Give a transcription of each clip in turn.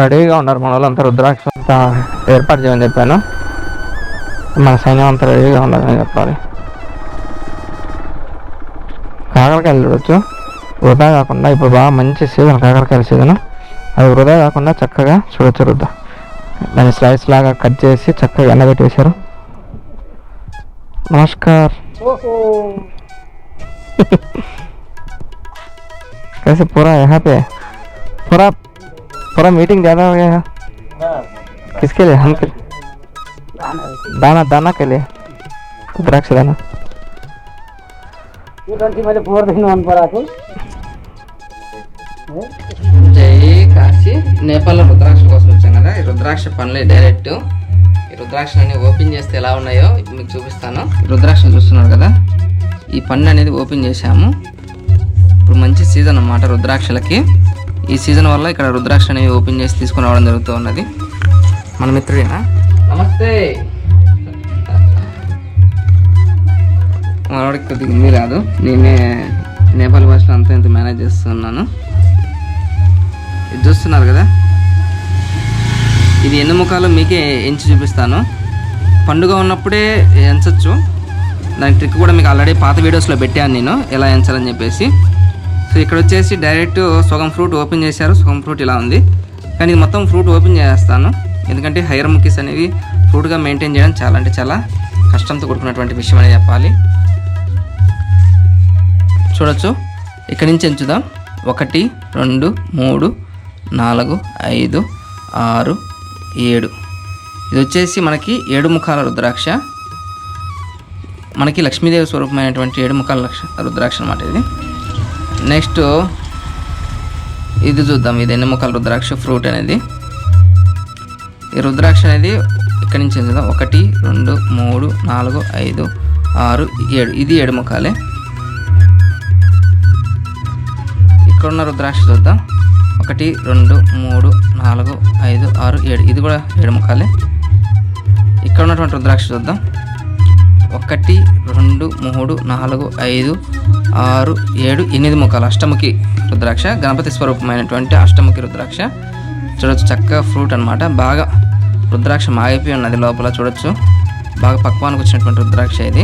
రెడీగా ఉన్నారు మన వాళ్ళంతా రుద్రాక్ష అంతా ఏర్పాటు చేయమని చెప్పాను మన సైన్యం అంతా రెడీగా ఉండాలని చెప్పాలి కాకరకాయలు చూడొచ్చు వృధా కాకుండా ఇప్పుడు బాగా మంచి సీజన్ కాకరకాయల సీజన్ అది వృధా కాకుండా చక్కగా చూడొచ్చు రుద్ద దాన్ని స్లైస్ లాగా కట్ చేసి చక్కగా ఎండబెట్టి వేశారు నమస్కార్ कैसे पूरा यहाँ पे पूरा पूरा मीटिंग ज़्यादा हो गया है किसके लिए हम के दाना दाना के लिए द्राक्ष दाना मध्ये फोर दिन वन पराको జై కాశీ నేపాల్లో రుద్రాక్ష కోసం వచ్చాం కదా ఈ రుద్రాక్ష పనులే డైరెక్ట్ ఈ రుద్రాక్షలన్నీ ఓపెన్ చేస్తే ఎలా ఉన్నాయో ఇప్పుడు మీకు చూపిస్తాను ఈ రుద్రాక్షలు చూస్తున్నారు కదా ఈ పన్ను అనేది ఓపెన్ చేశాము ఇప్పుడు మంచి సీజన్ అన్నమాట రుద్రాక్షలకి ఈ సీజన్ వల్ల ఇక్కడ రుద్రాక్ష అనేవి ఓపెన్ చేసి తీసుకుని రావడం జరుగుతూ ఉన్నది. మన మిత్రుడేనా? నమస్తే. మనవాడికి కొద్దిగా ఉంది రాదు. నేనే నేపాల్ భాషలో అంతా ఇంత మేనేజ్ చేస్తున్నాను. ఇది చూస్తున్నారు కదా? ఇది ఎన్ని ముఖాలు మీకే ఎంచి చూపిస్తాను. పండుగ ఉన్నప్పుడే ఎంచచ్చు. దాని ట్రిక్ కూడా మీకు ఆల్రెడీ పాత వీడియోస్లో పెట్టాను నేను ఎలా ఎంచాలని చెప్పేసి. సో ఇక్కడ వచ్చేసి డైరెక్ట్ సగం ఫ్రూట్ ఓపెన్ చేశారు. సగం ఫ్రూట్ ఇలా ఉంది. కానీ ఇది మొత్తం ఫ్రూట్ ఓపెన్ చేస్తాను. ఎందుకంటే హైర్ ముక్కీస్ అనేవి ఫ్రూట్గా మెయింటైన్ చేయడం చాలా అంటే చాలా కష్టంతో కూడుకున్నటువంటి విషయం అని చెప్పాలి. చూడొచ్చు. ఇక్కడి నుంచి ఎంచుదాం. ఒకటి రెండు మూడు నాలుగు ఐదు ఆరు ఏడు. ఇది వచ్చేసి మనకి ఏడు ముఖాల రుద్రాక్ష. మనకి లక్ష్మీదేవి స్వరూపమైనటువంటి ఏడు ముఖాల రుద్రాక్ష అనమాట ఇది. నెక్స్ట్ ఇది చూద్దాం. ఇది ఎన్ని రుద్రాక్ష ఫ్రూట్ అనేది. ఈ రుద్రాక్ష అనేది ఇక్కడి నుంచి చూద్దాం? ఒకటి రెండు మూడు నాలుగు ఐదు ఆరు ఏడు. ఇది ఏడు ముఖాలే ఇక్కడ ఉన్న రుద్రాక్ష చూద్దాం. ఒకటి రెండు మూడు నాలుగు ఐదు ఆరు ఏడు. ఇది కూడా ఏడు ముఖాలే ఇక్కడ ఉన్నటువంటి రుద్రాక్ష చూద్దాం. ఒకటి రెండు మూడు నాలుగు ఐదు ఆరు ఏడు ఎనిమిది ముఖాలు అష్టముఖి రుద్రాక్ష గణపతి స్వరూపమైనటువంటి అష్టముఖి రుద్రాక్ష. చూడొచ్చు చక్కగా ఫ్రూట్ అన్నమాట. బాగా రుద్రాక్ష మాగిపోయి ఉన్నది లోపల చూడొచ్చు. బాగా పక్వానికి వచ్చినటువంటి రుద్రాక్ష ఇది.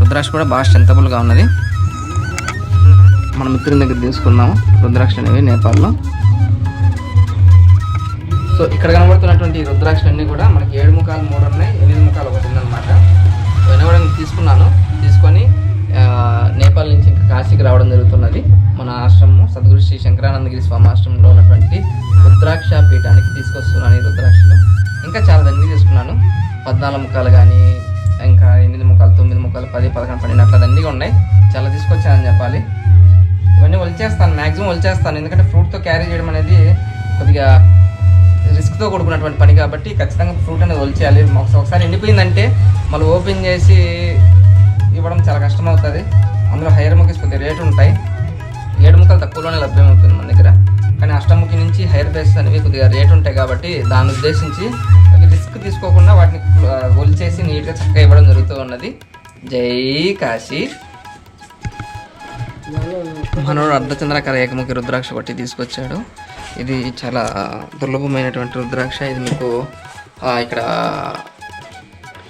రుద్రాక్ష కూడా బాగా స్ట్రెంతబుల్గా ఉన్నది. మన మిత్రుల దగ్గర తీసుకున్నాము రుద్రాక్ష అనేవి నేపాల్లో. సో ఇక్కడ కనబడుతున్నటువంటి ఈ రుద్రాక్షలు అన్నీ కూడా మనకి ఏడు ముఖాలు మూడు ఉన్నాయి ఎనిమిది ముఖాలు ఒకటి ఉందన్నమాట. ఇవన్నీ కూడా నేను తీసుకున్నాను. తీసుకొని నేపాల్ నుంచి ఇంకా కాశీకి రావడం జరుగుతున్నది. మన ఆశ్రమం సద్గురు శ్రీ శంకరానందగిరి స్వామి ఆశ్రమంలో ఉన్నటువంటి రుద్రాక్ష పీఠానికి తీసుకొస్తున్నాను ఈ రుద్రాక్షలు ఇంకా చాలా దగ్గర తీసుకున్నాను. పద్నాలుగు ముఖాలు కానీ ఇంకా ఎనిమిది ముఖాలు తొమ్మిది ముఖాలు పది పదకొండు పన్నెండు అట్లా ఉన్నాయి. చాలా తీసుకొచ్చానని చెప్పాలి. ఇవన్నీ వల్చేస్తాను మ్యాక్సిమం వల్చేస్తాను. ఎందుకంటే ఫ్రూట్తో క్యారీ చేయడం అనేది కొద్దిగా రిస్క్తో కూడుకున్నటువంటి పని కాబట్టి ఖచ్చితంగా ఫ్రూట్ అనేది ఒలిచేయాలి. ఒకసారి ఎండిపోయిందంటే మళ్ళీ ఓపెన్ చేసి ఇవ్వడం చాలా కష్టం అవుతుంది అందులో హైయర్ ముఖీస్ కొద్దిగా రేటు ఉంటాయి. ఏడు ముక్కలు తక్కువలోనే లభ్యమవుతుంది మన దగ్గర. కానీ అష్టముఖి నుంచి హైయర్ బేసెస్ అనేవి కొద్దిగా రేటు ఉంటాయి కాబట్టి దాన్ని ఉద్దేశించి రిస్క్ తీసుకోకుండా వాటిని ఆ, ఒలిచేసి నీట్గా చక్కగా ఇవ్వడం జరుగుతూ ఉన్నది. జై కాశీ. మనోడు అర్ధచంద్రాకార ఏకముఖి రుద్రాక్ష పట్టి తీసుకొచ్చాడు. ఇది చాలా దుర్లభమైనటువంటి రుద్రాక్ష. ఇది మీకు ఇక్కడ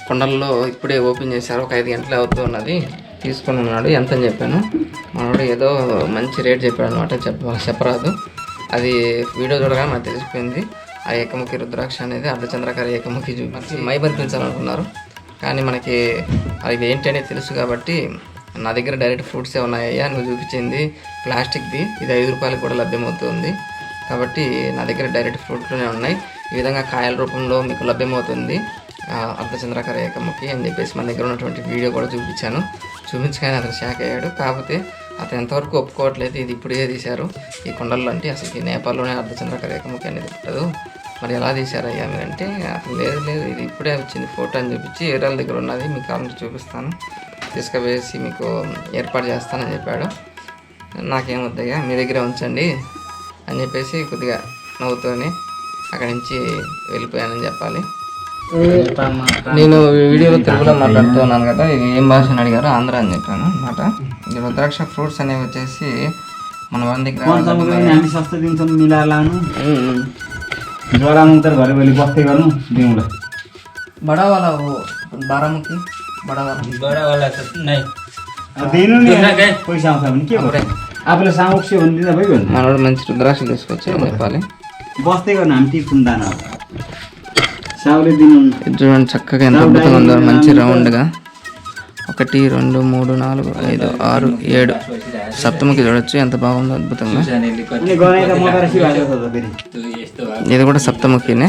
కొండల్లో ఇప్పుడే ఓపెన్ చేశారు. ఒక ఐదు గంటలే అవుతూ ఉన్నది. తీసుకొని ఉన్నాడు. ఎంత అని చెప్పాను. మనోడు ఏదో మంచి రేట్ చెప్పాడు అనమాట చెప్ప చెప్పరాదు. అది వీడియో చూడగానే మనకు తెలిసిపోయింది. ఆ ఏకముఖి రుద్రాక్ష అనేది అర్ధచంద్రాకార ఏకముఖి చూపించి మైబంతించాలనుకున్నారు కానీ మనకి అది ఏంటి అనేది తెలుసు కాబట్టి నా దగ్గర డైరెక్ట్ ఫ్రూట్సే ఉన్నాయ్యా నువ్వు చూపించింది ప్లాస్టిక్ది. ఇది ఐదు రూపాయలకు కూడా లభ్యమవుతుంది. కాబట్టి నా దగ్గర డైరెక్ట్ ఫ్రూట్లోనే ఉన్నాయి. ఈ విధంగా కాయల రూపంలో మీకు లభ్యమవుతుంది. ఆ, అర్ధచంద్రాకార అని చెప్పేసి మన దగ్గర ఉన్నటువంటి వీడియో కూడా చూపించాను. చూపించగానే అతను షాక్ అయ్యాడు. కాకపోతే అతను ఎంతవరకు ఒప్పుకోవట్లేదు ఇది ఇప్పుడే తీశారు. ఈ కొండల్లో అంటే అసలు ఈ నేపాల్లోనే అర్ధచంద్రాకార ఏకముఖి అనేది పుట్టదు మరి ఎలా తీశారయ్యా మీరంటే అసలు లేదు లేదు ఇది ఇప్పుడే వచ్చింది ఫోటో అని చూపించి ఏరాల దగ్గర ఉన్నది మీకు కావాలంటే చూపిస్తాను. తీసుకువేసి వేసి మీకు ఏర్పాటు చేస్తానని చెప్పాడు. నాకేం మీ దగ్గర ఉంచండి అని చెప్పేసి కొద్దిగా నవ్వుతోనే అక్కడి నుంచి వెళ్ళిపోయానని చెప్పాలి. నేను వీడియోలో తెలుగులో మాట్లాడుతున్నాను కదా ఇది ఏం భాష అని అడిగారు? ఆంధ్ర అని చెప్పాను అనమాట ఈ రుద్రాక్ష ఫ్రూట్స్ అనేవి వచ్చేసి మన వాళ్ళ దగ్గర జ్వరం ఉంటారు వెళ్ళిపోతాయి వాళ్ళు దేవుడు. बड़ा वाला वो बारामुखी बड़ा वाला बड़ा वाला तो नहीं ఉంది పోయి ఉంది మనోడు మంచి రుద్రాక్ష తీసుకొచ్చి చెప్పాలి. చూడండి చక్కగా ఎంత అద్భుతంగా ఉందో మంచి రౌండ్గా. ఒకటి రెండు మూడు నాలుగు ఐదు ఆరు ఏడు. సప్తముఖి చూడొచ్చు ఎంత బాగుందో అద్భుతంగా. ఇది కూడా సప్తముఖినే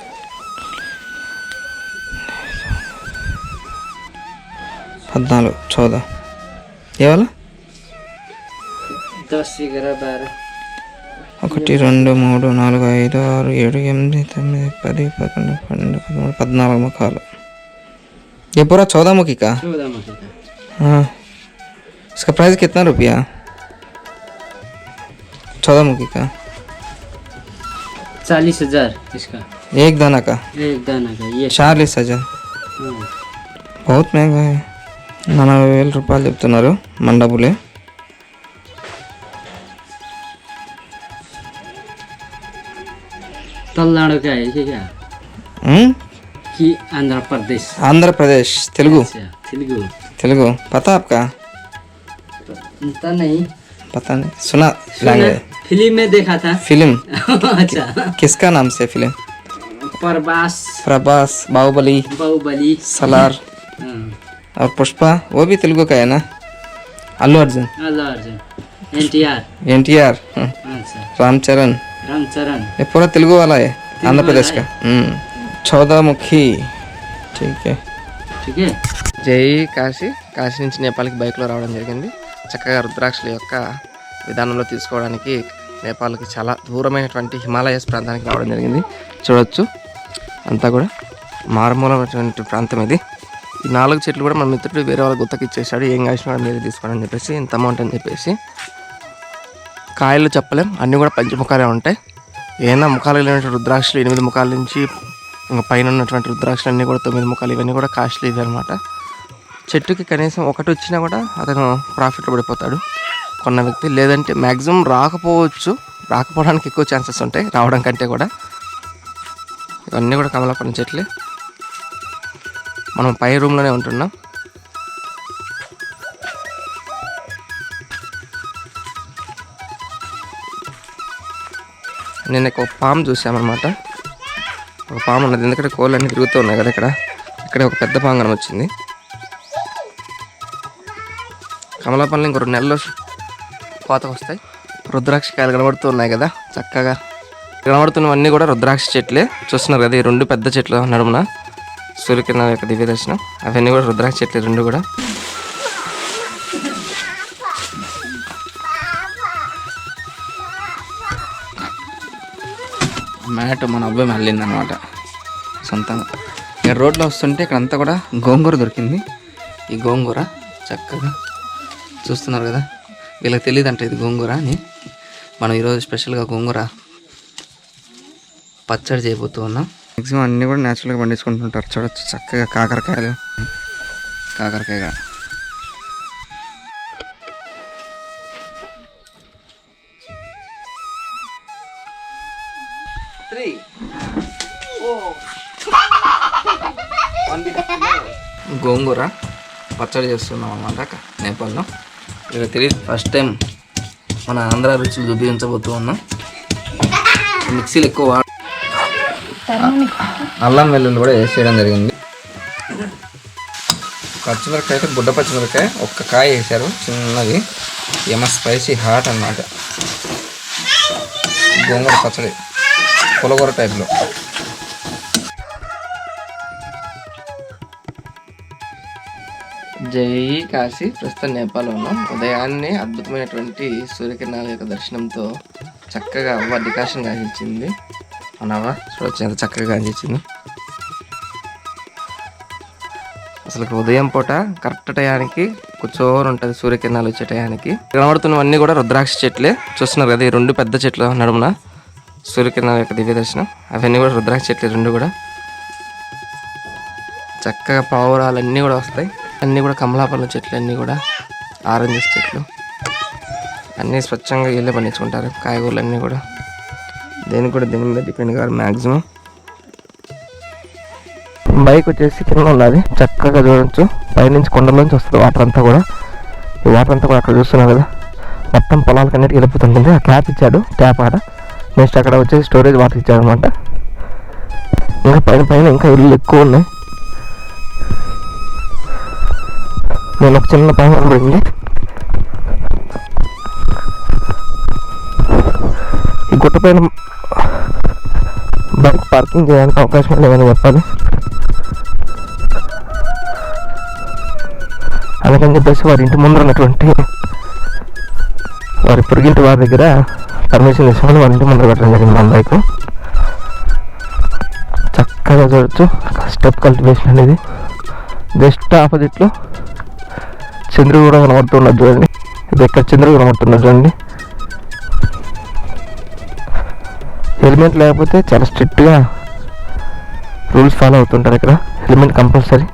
పద్నాలుగు చౌద ఏ వాళ్ళ दस एघार बाह्र ఒకటి రెండు మూడు నాలుగు ఐదు ఆరు ఏడు ఎనిమిది తొమ్మిది పది పదకొండు పన్నెండు పదమూడు పద్నాలుగు ముఖాలు ये पूरा चौदह मुखी का चौध मुखी का हाँ इसका प्राइस कितना रुपया चौदह मुखी का चालीस हजार इसका एक दाना का एक दाना का ये చార్లీస్ హజార్ हाँ। బహుత్ మహంగా హై నలభై వేల రూపాయలు చెప్తున్నారు మండపులే तमिलनाडु का है कि क्या ఉమ్, कि आंध्र प्रदेश ఆంధ్రప్రదేశ్ తెలుగు अच्छा तेलुगु తెలుగు పతా आपका पता नहीं पता नहीं सुना लैंग्वेज फिल्म में देखा था फिल्म अच्छा किसका नाम से फिल्म प्रभास प्रभास बाहुबली बाहुबली सलार हाँ, और पुष्पा वो भी तेलुगु का है ना Allu Arjun Allu Arjun NTR N T R अच्छा रामचरण रामचरण ये पूरा तेलुगु वाला है आंध्र प्रदेश का हम्म, चौदह मुखी ठीक है ठीक है జై కాశీ కాశీ నుంచి నేపాల్కి బైక్లో రావడం జరిగింది చక్కగా రుద్రాక్షల యొక్క విధానంలో తీసుకోవడానికి నేపాల్కి చాలా దూరమైనటువంటి హిమాలయస్ ప్రాంతానికి రావడం జరిగింది చూడొచ్చు అంతా కూడా మారుమూలమైనటువంటి ప్రాంతం ఇది ఈ నాలుగు చెట్లు కూడా మన మిత్రుడు వేరే వాళ్ళకి గుత్తకి ఇచ్చేసాడు. ఏం కాసిన మీరు తీసుకోండి అని చెప్పేసి ఇంత అమౌంట్ అని చెప్పేసి కాయలు చెప్పలేం. అన్నీ కూడా పంచముఖాలే ఉంటాయి. ఏదైనా ముఖాలు లేనటువంటి రుద్రాక్షలు ఎనిమిది ముఖాల నుంచి ఇంకా పైన ఉన్నటువంటి రుద్రాక్షలు అన్నీ కూడా తొమ్మిది ముఖాలు ఇవన్నీ కూడా కాస్ట్లీ ఇవి అనమాట చెట్టుకి కనీసం ఒకటి వచ్చినా కూడా అతను ప్రాఫిట్ పడిపోతాడు. కొన్న వ్యక్తి లేదంటే మ్యాక్సిమం రాకపోవచ్చు. రాకపోవడానికి ఎక్కువ ఛాన్సెస్ ఉంటాయి. రావడం కంటే కూడా. ఇవన్నీ కూడా కమలాపడం చెట్లే. మనం పై రూమ్లోనే ఉంటున్నాం. నేను ఒక పాము చూసామన్నమాట ఒక పాము ఉన్నది. ఎందుకంటే కోళ్ళు అన్నీ తిరుగుతూ ఉన్నాయి కదా ఇక్కడ. ఇక్కడ ఒక పెద్ద పాము వచ్చింది. కమలాపల్లి ఇంకో రెండు నెలలు కోతకు వస్తాయి. రుద్రాక్ష కాయలు కనబడుతూ ఉన్నాయి కదా చక్కగా. కనబడుతున్నవన్నీ కూడా రుద్రాక్ష చెట్లే. చూస్తున్నారు కదా ఈ రెండు పెద్ద చెట్లు నడుమున. సూర్యకిరణ యొక్క దివ్య దర్శనం. అవన్నీ కూడా రుద్రాక్ష చెట్లు రెండు కూడా. మ్యాట్ మన అబ్బాయి మళ్ళింది అనమాట సొంతంగా. ఇక్కడ రోడ్లో వస్తుంటే ఇక్కడ అంతా కూడా గోంగూర దొరికింది. ఈ గోంగూర చక్కగా చూస్తున్నారు కదా? వీళ్ళకి తెలియదు అంట ఇది గోంగూర అని. మనం ఈరోజు స్పెషల్గా గోంగూర పచ్చడి చేయబోతూ ఉన్నాం. మ్యాక్సిమం అన్నీ కూడా న్యాచురల్గా పండించుకుంటుంటారు. చూడొచ్చు చక్కగా కాకరకాయలు. కాకరకాయ గోంగూర పచ్చడి చేస్తున్నాం అన్నమాట నేపాల్లో ఇక్కడ తెలియదు ఫస్ట్ టైం మన ఆంధ్ర రుచులు చూపించబోతూ ఉన్నాం. మిక్సీలు ఎక్కువ అల్లం వెల్లుల్లి కూడా వేసేయడం జరిగింది. పచ్చిమిరకాయ అయితే బుడ్డ పచ్చిమిరకాయ ఒక్క కాయ వేసారు చిన్నది. ఏమ స్పైసీ హాట్ అన్నమాట. గోంగూర పచ్చడి పులగూర టైప్లో. జై కాశీ. ప్రస్తుతం నేపాల్లో ఉన్నాం. ఉదయాన్నే అద్భుతమైనటువంటి సూర్యకిరణాల యొక్క దర్శనంతో చక్కగా అవ్వ డికాషన్ గాంచింది మన చూడొచ్చు ఎంత చక్కగా గాంచింది అసలు ఉదయం పూట కరెక్ట్ టయానికి కూర్చోని ఉంటుంది సూర్యకిరణాలు వచ్చే టయానికి. కనబడుతున్నవన్నీ కూడా రుద్రాక్ష చెట్లే. చూస్తున్నారు కదా ఈ రెండు పెద్ద చెట్ల నడుమున సూర్యకిరణాల యొక్క దివ్య దర్శనం. అవన్నీ కూడా రుద్రాక్ష చెట్లు రెండు కూడా. చక్కగా పావురాలన్నీ కూడా వస్తాయి. అన్నీ కూడా కమలాపల్ల చెట్లు అన్నీ కూడా. ఆరెంజెస్ చెట్లు. అన్నీ స్వచ్ఛంగా వీళ్ళే పండించుకుంటారు. కాయగూరలు అన్నీ కూడా. దేని కూడా దీని మీద డిపెండ్ కాదు మ్యాక్సిమం బైక్ వచ్చేసి కింద ఉన్నది. చక్కగా చూడొచ్చు. పైనుంచి కొండలోంచి వస్తుంది వాటర్ అంతా కూడా. ఈ వాటర్ అంతా కూడా అక్కడ చూస్తున్నాం కదా. మొత్తం పొలాలకు అన్నిటికీ వెళ్ళిపోతుంటుంది ఆ క్యాప్ ఇచ్చాడు ట్యాప్ ఆడ. నెక్స్ట్ అక్కడ వచ్చేసి స్టోరేజ్ వాటర్ ఇచ్చాడు అనమాట ఇంకా పైన పైన ఇంకా ఇల్లు ఎక్కువ ఉన్నాయి. నేను ఒక చిన్న పైన కనబడింది గుట్టపైన బైక్ పార్కింగ్ చేయడానికి అవకాశం లేదని చెప్పాలి. అందుకని చెప్పేసి వారి ఇంటి ముందర ఉన్నటువంటి వారి పొరుగింటి వారి దగ్గర పర్మిషన్ తీసుకొని వారి ఇంటి ముందర పెట్టడం జరిగింది మన బైక్ చక్కగా చూడొచ్చు. స్టెప్ కల్టివేషన్ అనేది జస్ట్ ఆపోజిట్లో చంద్రుడు కూడా కనబడుతున్నది చూడండి. ఇది ఎక్కడ చంద్రుడు కనబడుతున్నది చూడండి. హెల్మెట్ లేకపోతే చాలా స్ట్రిక్ట్గా రూల్స్ ఫాలో అవుతుంటారు ఇక్కడ. Helmet compulsory.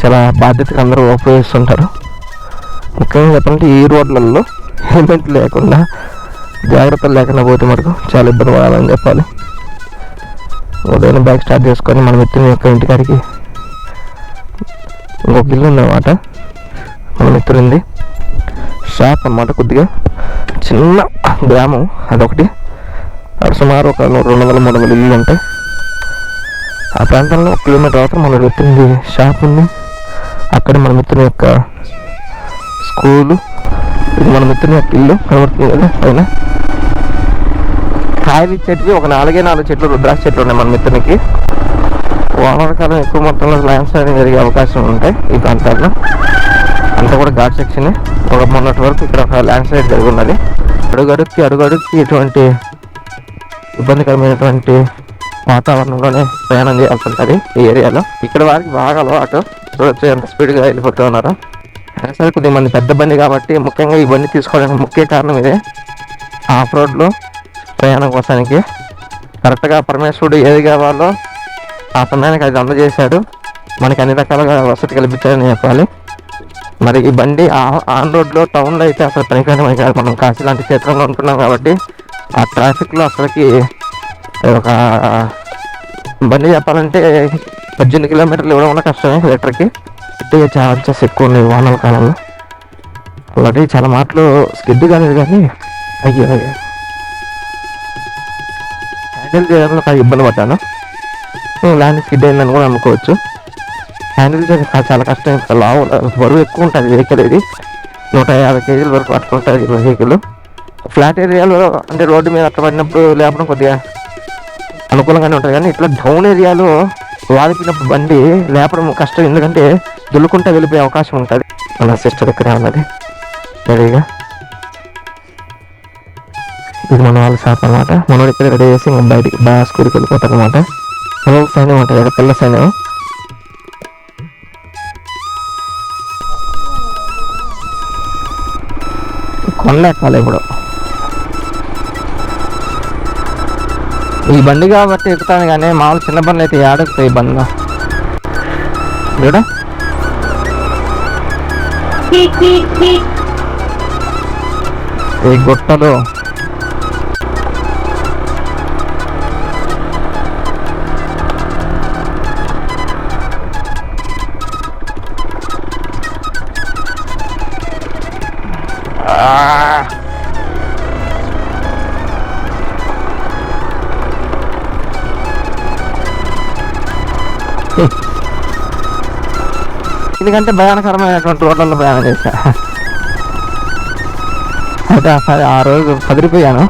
చాలా బాధ్యతగా అందరూ ఉపయోగిస్తుంటారు ముఖ్యంగా చెప్పాలంటే ఈ రోడ్లలో హెల్మెట్ లేకుండా జాగ్రత్తలు లేకుండా పోతే మటుకు చాలా ఇబ్బంది పడాలని చెప్పాలి. ఉదయం బ్యాగ్ స్టార్ట్ చేసుకొని మన మిత్రుని యొక్క ఇంటికాడికి ఇంకొక ఇల్లు ఉందన్నమాట. మన మిత్రుంది షాప్ అన్నమాట కొద్దిగా. చిన్న గ్రామం అదొకటి. సుమారు ఒక రెండు వందల మూడు వందల ఇల్లు ఉంటాయి. ఆ ప్రాంతంలో ఒక కిలోమీటర్ అవతల మన మిత్రుని షాప్ ఉంది. అక్కడ మన మిత్రుని యొక్క స్కూలు ఇది మన మిత్రుని యొక్క ఇల్లు కనబడుతుంది కదా పైన. కాయలు ఇచ్చేటివి ఒక నాలుగే నాలుగు చెట్లు రుద్రాక్ష చెట్లు ఉన్నాయి మన మిత్రునికి. వానాకాలం ఎక్కువ మొత్తంలో ల్యాండ్ స్లైడింగ్ జరిగే అవకాశం ఉంటాయి ఈ ప్రాంతాల్లో. అంతా కూడా ఘాట్ సెక్షన్. ఒక మొన్నటి వరకు ఇక్కడ ఒక ల్యాండ్ స్లైడ్ జరిగి ఉన్నది. అడుగడుక్కి అడుగడుక్కి ఇటువంటి ఇబ్బందికరమైనటువంటి వాతావరణంలోనే ప్రయాణం చేయాల్సి ఉంటుంది ఈ ఏరియాలో. ఇక్కడ వారికి బాగా అలవాటు. చూడొచ్చు ఎంత స్పీడ్గా వెళ్ళిపోతూ ఉన్నారు. అయినా సరే కొద్దిగా మంది పెద్ద బండి కాబట్టి ముఖ్యంగా ఈ బండి తీసుకోవడానికి ముఖ్య కారణం ఇదే. ఆఫ్ రోడ్లో ప్రయాణం కోసానికి. కరెక్ట్గా పరమేశ్వరుడు ఏది కావాలో ఆ సమయానికి అది అందజేశాడు. మనకి అన్ని రకాలుగా వసతి కల్పించాలని చెప్పాలి. మరి ఈ బండి ఆ- ఆన్ రోడ్లో టౌన్లో అయితే అసలు పనికిరాని పని మనం కాశీ లాంటి క్షేత్రంలో ఉంటున్నాం కాబట్టి ఆ ట్రాఫిక్లో అక్కడికి ఒక బండి చెప్పాలంటే పద్దెనిమిది కిలోమీటర్లు ఇవ్వడం వల్ల కష్టమే లీటర్కి ఇట్టుగా ఛాన్సెస్ ఎక్కువ ఉన్నాయి వానల కాలంలో. అలాగే చాలా మాటలు స్కిడ్ కానీ కానీ అయ్యో హ్యాండిల్ చేయడంలో చాలా ఇబ్బంది పడ్డాను. ల్యాండ్ స్కిడ్ అయిందని కూడా అనుకోవచ్చు హ్యాండిల్ చేయడం చాలా కష్టం. లావు బరువు ఎక్కువ ఉంటుంది వెహికల్ ఇది. నూట యాభై కేజీల వరకు పట్టుకుంటుంది వెహికల్. ఫ్లాట్ ఏరియాలో అంటే రోడ్డు మీద అట్లా పడినప్పుడు లేపడం కొద్దిగా అనుకూలంగానే ఉంటుంది. కానీ ఇట్లా డౌన్ ఏరియాలో వాడిపినప్పుడు బండి లేపడం కష్టం. ఎందుకంటే దుల్లుకుంటా వెళ్ళిపోయే అవకాశం ఉంటుంది. మన సిస్టర్ ఇక్కడే ఉన్నది. రెడీగా ఇది మన వాళ్ళ షాప్ అనమాట మనోడు ఇక్కడ రెడీ చేసి ఇంకా బయటికి బాగా స్కూల్కి వెళ్ళిపోతాడు అనమాట మనోడు సైన్యం ఉంటుంది కదా పిల్ల సైన్యం కొనలేకాలి ఇప్పుడు. ఈ బండి కాబట్టి ఎక్కుతాను కానీ మామూలు చిన్న బండ్లు అయితే ఏడెక్కుతాయి ఈ బండిలో. చూడ. ఈ గుట్టలు. ఆ. ఎందుకంటే భయానకరమైనటువంటి రోడ్లలో ప్రయాణం చేశా. అయితే ఆ ఆ రోజు పదిరిపోయాను.